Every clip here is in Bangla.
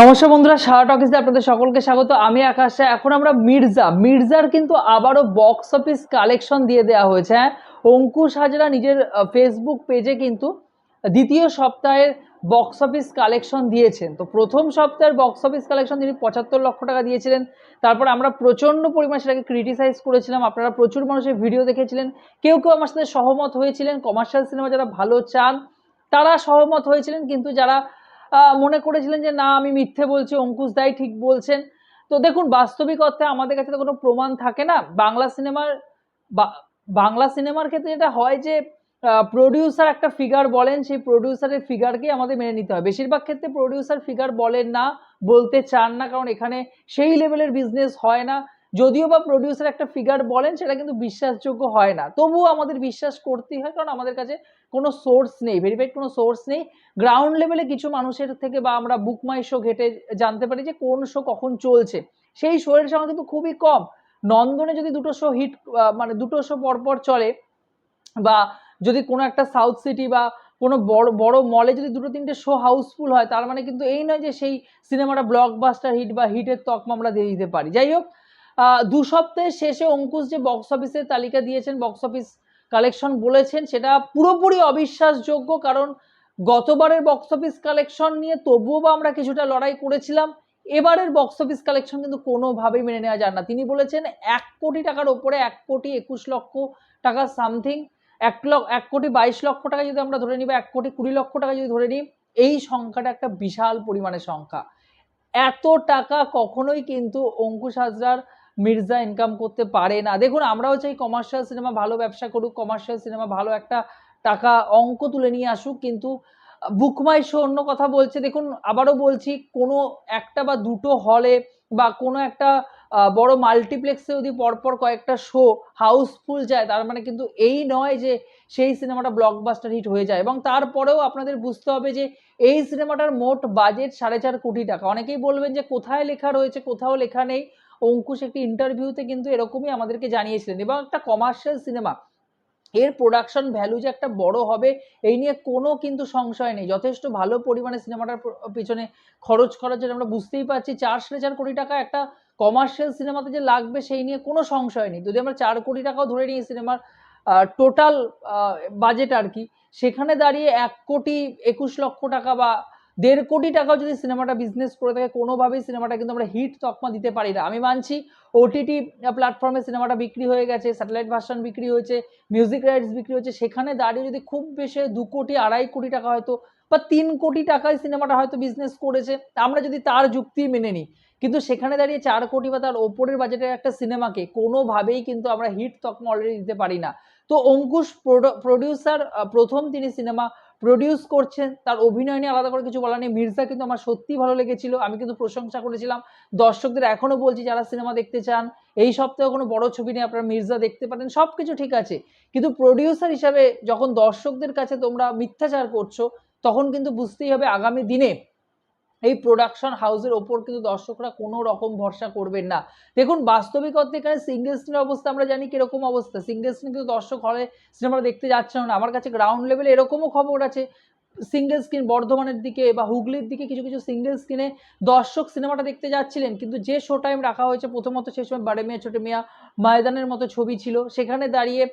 নমস্কার বন্ধুরা, সারা টকিসে আপনাদের সকলকে স্বাগত। আমি আকাশ, এখন আমরা মির্জা। মির্জার কিন্তু আবারও বক্স অফিস কালেকশন দিয়ে দেওয়া হয়েছে। হ্যাঁ অঙ্কুশ হাজরা নিজের ফেসবুক পেজে কিন্তু দ্বিতীয় সপ্তাহের বক্স অফিস কালেকশন দিয়েছেন। তো প্রথম সপ্তাহের বক্স অফিস কালেকশন তিনি পঁচাত্তর লক্ষ টাকা দিয়েছিলেন। তারপর আমরা প্রচণ্ড পরিমাণে সেটাকে ক্রিটিসাইজ করেছিলাম। আপনারা প্রচুর মানুষের ভিডিও দেখেছিলেন। কেউ কেউ আমার সাথে সহমত হয়েছিলেন। কমার্শিয়াল সিনেমা যারা ভালো চান, তারা সহমত হয়েছিলেন। কিন্তু যারা মনে করেছিলেন যে, না, আমি মিথ্যে বলছি, অঙ্কুশ দাই ঠিক বলছেন। তো দেখুন বাস্তবিক অর্থে আমাদের কাছে তো কোনো প্রমাণ থাকে না। বাংলা সিনেমার বাংলা সিনেমার ক্ষেত্রে যেটা হয় যে প্রডিউসার একটা ফিগার বলেন, সেই প্রডিউসারের ফিগারকেই আমাদের মেনে নিতে হয়। বেশিরভাগ ক্ষেত্রে প্রডিউসার ফিগার বলেন না, বলতে চান না, কারণ এখানে সেই লেভেলের বিজনেস হয় না। যদিও বা প্রডিউসার একটা ফিগার বলেন, সেটা কিন্তু বিশ্বাসযোগ্য হয় না। তবুও আমাদের বিশ্বাস করতেই হয়, কারণ আমাদের কাছে কোনো সোর্স নেই ভেরিফাইড কোনো সোর্স নেই। গ্রাউন্ড লেভেলে কিছু মানুষের থেকে বা আমরা বুক মাই শো ঘেটে জানতে পারি যে কোন শো কখন চলছে। সেই শো এর সংখ্যা কিন্তু খুবই কম। নন্দনে যদি দুটো শো হিট মানে দুটো শো পরপর চলে, বা যদি কোনো একটা সাউথ সিটি বা কোনো বড় বড় মলে যদি দুটো, তিনটে শো হাউসফুল হয়, তার মানে কিন্তু এই নয় যে সেই সিনেমাটা ব্লকবাস্টার হিট বা হিটের তকমা আমরা দিয়ে দিতে পারি। যাই হোক দু সপ্তাহের শেষে অঙ্কুশ যে বক্স অফিসের তালিকা দিয়েছেন বক্স অফিস কালেকশন বলেছেন, সেটা পুরোপুরি অবিশ্বাসযোগ্য কারণ গতবারের বক্স অফিস কালেকশন নিয়ে তবুও বা আমরা কিছুটা লড়াই করেছিলাম। এবারের বক্স অফিস কালেকশন কিন্তু কোনোভাবেই মেনে নেওয়া যায় না। তিনি বলেছেন, এক কোটি টাকার ওপরে এক কোটি একুশ লক্ষ টাকা সামথিং এক লক্ষ এক কোটি বাইশ লক্ষ টাকা যদি আমরা ধরে নিই বা এক কোটি কুড়ি লক্ষ টাকা যদি ধরে নিই, এই সংখ্যাটা একটা বিশাল পরিমাণের সংখ্যা। এত টাকা কখনোই কিন্তু অঙ্কুশ হাজরার মির্জা ইনকাম করতে পারে না। দেখুন, আমরাও চাই কমার্শিয়াল সিনেমা ভালো ব্যবসা করুক কমার্শিয়াল সিনেমা ভালো একটা টাকা অঙ্ক তুলে নিয়ে আসুক, কিন্তু বুকমাই শো অন্য কথা বলছে। দেখুন, আবারও বলছি, কোনো একটা বা দুটো হলে বা কোনো একটা বড় মাল্টিপ্লেক্সে যদি পরপর কয়েকটা শো হাউসফুল যায়, তার মানে কিন্তু এই নয় যে সেই সিনেমাটা ব্লকবাস্টার হিট হয়ে যায়। এবং তারপরেও আপনাদের বুঝতে হবে যে, এই সিনেমাটার মোট বাজেট সাড়ে চার কোটি টাকা। অনেকেই বলবেন যে, কোথায় লেখা রয়েছে, কোথাও লেখা নেই। অঙ্কুশ একটি ইন্টারভিউতে কিন্তু এরকমই আমাদেরকে জানিয়েছিলেন এবং একটা কমার্শিয়াল সিনেমা এর প্রোডাকশন ভ্যালু যে একটা বড় হবে, এই নিয়ে কোনো কিন্তু সংশয় নেই। যথেষ্ট ভালো পরিমাণে সিনেমাটার পিছনে খরচ করার জন্য আমরা বুঝতেই পারছি চার সাড়ে চার কোটি টাকা একটা কমার্শিয়াল সিনেমাতে যে লাগবে সেই নিয়ে কোনো সংশয় নেই। যদি আমরা চার কোটি টাকাও ধরে নিই সিনেমার টোটাল বাজেট আর কি, সেখানে দাঁড়িয়ে এক কোটি একুশ লক্ষ টাকা বা দেড় কোটি টাকাও যদি সিনেমাটা বিজনেস করে থাকে, কোনোভাবেই সিনেমাটা কিন্তু আমরা হিট তকমা দিতে পারি না। আমি মানছি ওটিটি প্ল্যাটফর্মে সিনেমাটা বিক্রি হয়ে গেছে স্যাটেলাইট ভার্সন বিক্রি হয়েছে মিউজিক রাইটস বিক্রি হয়েছে, সেখানে দাঁড়িয়ে যদি খুব বেশি দু কোটি, আড়াই কোটি টাকা হয়তো বা তিন কোটি টাকায় সিনেমাটা হয়তো বিজনেস করেছে আমরা যদি তার যুক্তি মেনে নিই। কিন্তু সেখানে দাঁড়িয়ে চার কোটি বা তার ওপরের বাজেটের একটা সিনেমাকে কোনোভাবেই কিন্তু আমরা হিট তকমা অলরেডি দিতে পারি না। তো অঙ্কুশ প্রডিউসার প্রথম তিনি সিনেমা প্রডিউস করছেন, তার অভিনয় নিয়ে আলাদা করে কিছু বলার নেই। মির্জা কিন্তু আমার সত্যি ভালো লেগেছিল, আমি কিন্তু প্রশংসা করেছিলাম। দর্শকদের এখনও বলছি, যারা সিনেমা দেখতে চান, এই সপ্তাহে কোনো বড় ছবি নিয়ে আপনারা মির্জা দেখতে পারেন সব কিছু ঠিক আছে। কিন্তু প্রডিউসার হিসাবে যখন দর্শকদের কাছে তোমরা মিথ্যাচার করছ, তখন কিন্তু বুঝতেই হবে আগামী দিনে এই প্রোডাকশন হাউসের ওপর কিন্তু দর্শকরা কোনো রকম ভরসা করবেন না। দেখুন, বাস্তবিক অর্থে এখানে সিঙ্গেল স্ক্রিনের অবস্থা আমরা জানি কীরকম অবস্থা। সিঙ্গেল স্ক্রিন কিন্তু দর্শক হলে সিনেমাটা দেখতে যাচ্ছে না। আমার কাছে গ্রাউন্ড লেভেলে এরকমও খবর আছে। সিঙ্গেল স্ক্রিন বর্ধমানের দিকে বা হুগলির দিকে কিছু কিছু সিঙ্গেল স্ক্রিনে দর্শক সিনেমাটা দেখতে যাচ্ছিলেন। কিন্তু যে শো টাইম রাখা হয়েছে, প্রথমত সেই সময় বাড়ে মেয়ে ছোটে মিয়া, ময়দানের মতো ছবি ছিল। সেখানে দাঁড়িয়ে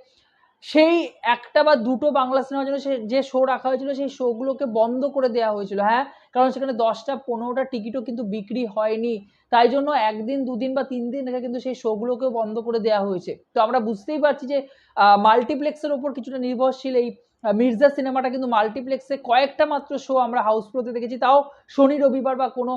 সেই একটা বা দুটো বাংলা সিনেমার জন্য সে, যে শো রাখা হয়েছিল, সেই শোগুলোকে বন্ধ করে দেওয়া হয়েছিল হ্যাঁ? কারণ সেখানে দশটা, পনেরোটা টিকিটও কিন্তু বিক্রি হয়নি। তাই জন্য একদিন, দুদিন বা তিন দিন রেখে কিন্তু সেই শোগুলোকেও বন্ধ করে দেওয়া হয়েছে। তো আমরা বুঝতেই পারছি যে মাল্টিপ্লেক্সের ওপর কিছুটা নির্ভরশীল এই মির্জা সিনেমাটা কিন্তু মাল্টিপ্লেক্সে কয়েকটা মাত্র শো আমরা হাউসফুলোতে দেখেছি। তাও শনি, রবিবার বা কোনো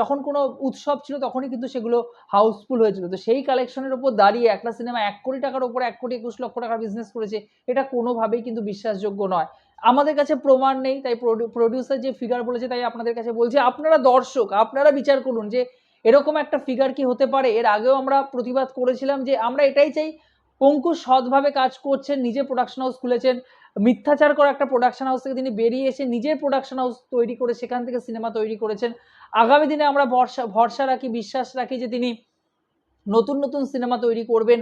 যখন কোনো উৎসব ছিল তখনই কিন্তু সেগুলো হাউসফুল হয়েছিল। তো সেই কালেকশনের ওপর দাঁড়িয়ে একটা সিনেমা এক কোটি টাকার ওপর এক কোটি একুশ লক্ষ টাকার বিজনেস করেছে, এটা কোনোভাবেই কিন্তু বিশ্বাসযোগ্য নয়। আমাদের কাছে প্রমাণ নেই, তাই প্রডিউসার যে ফিগার বলেছে তাই আপনাদের কাছে বলছি, আপনারা দর্শক, আপনারা বিচার করুন যে এরকম একটা ফিগার কি হতে পারে। এর আগেও আমরা প্রতিবাদ করেছিলাম যে আমরা এটাই চাই পঙ্কু সৎভাবে কাজ করছেন নিজে প্রোডাকশন হাউস খুলেছেন। মিথ্যাচার করা একটা প্রোডাকশন হাউস থেকে তিনি বেরিয়ে এসে নিজের প্রোডাকশন হাউস তৈরি করে সেখান থেকে সিনেমা তৈরি করেছেন। আগামী দিনে আমরা ভরসা ভরসা রাখি, বিশ্বাস রাখি যে তিনি নতুন নতুন সিনেমা তৈরি করবেন।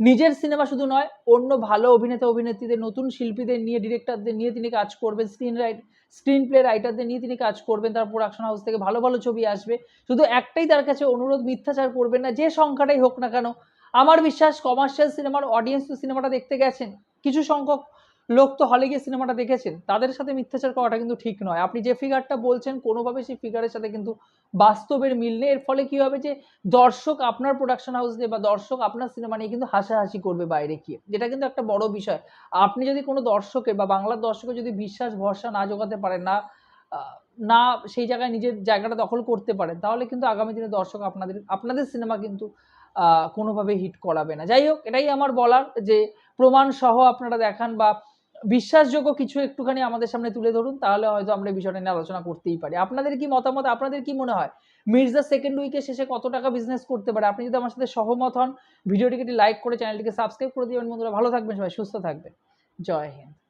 নিজের সিনেমা শুধু নয়, অন্য ভালো অভিনেতা, অভিনেত্রীদের, নতুন শিল্পীদের নিয়ে ডিরেক্টরদের নিয়ে তিনি কাজ করবেন। স্ক্রিন রাইট স্ক্রিন প্লে রাইটারদের নিয়ে তিনি কাজ করবেন। তার প্রোডাকশন হাউস থেকে ভালো ভালো ছবি আসবে। শুধু একটাই তার কাছে অনুরোধ, মিথ্যাচার করবেন না, যে সংখ্যাটাই হোক না কেন আমার বিশ্বাস কমার্শিয়াল সিনেমার অডিয়েন্স তো সিনেমাটা দেখতে গেছেন। কিছু সংখ্যক লোক তো হলে গিয়ে সিনেমাটা দেখেছেন। তাদের সাথে মিথ্যাচার করাটা কিন্তু ঠিক নয়। আপনি যে ফিগারটা বলছেন, কোনোভাবে সেই ফিগারের সাথে কিন্তু বাস্তবের মিল নেই। এর ফলে কি হবে যে, দর্শক আপনার প্রোডাকশন হাউস নিয়ে বা দর্শক আপনার সিনেমা নিয়ে কিন্তু হাসাহাসি করবে বাইরে গিয়ে। যেটা কিন্তু একটা বড় বিষয়। আপনি যদি কোনো দর্শকের বা বাংলার দর্শকের যদি বিশ্বাস, ভরসা না জোগাতে পারেন, না না, সেই জায়গায় নিজের জায়গাটা দখল করতে পারেন, তাহলে কিন্তু আগামী দিনে দর্শক আপনাদের আপনাদের সিনেমা কিন্তু কোনোভাবে হিট করাবে না। যাই হোক, এটাই আমার বলার যে, প্রমাণ সহ আপনারা দেখান বা বিশ্বাসযোগ্য কিছু একটুখানি আমাদের সামনে তুলে ধরুন, তাহলে হয়তো আমরা বিষয়টা নিয়ে আলোচনা করতেই পারি। আপনাদের কি মতামত, আপনাদের কি মনে হয়? মির্জা সেকেন্ড উইকের শেষে কত টাকা বিজনেস করতে পারে? আপনি যদি আমার সাথে সহমত হন, ভিডিওটিকে লাইক করে চ্যানেলটিকে সাবস্ক্রাইব করে দিবেন। বন্ধুরা, ভালো থাকবেন সবাই, সুস্থ থাকবেন। জয় হিন্দ।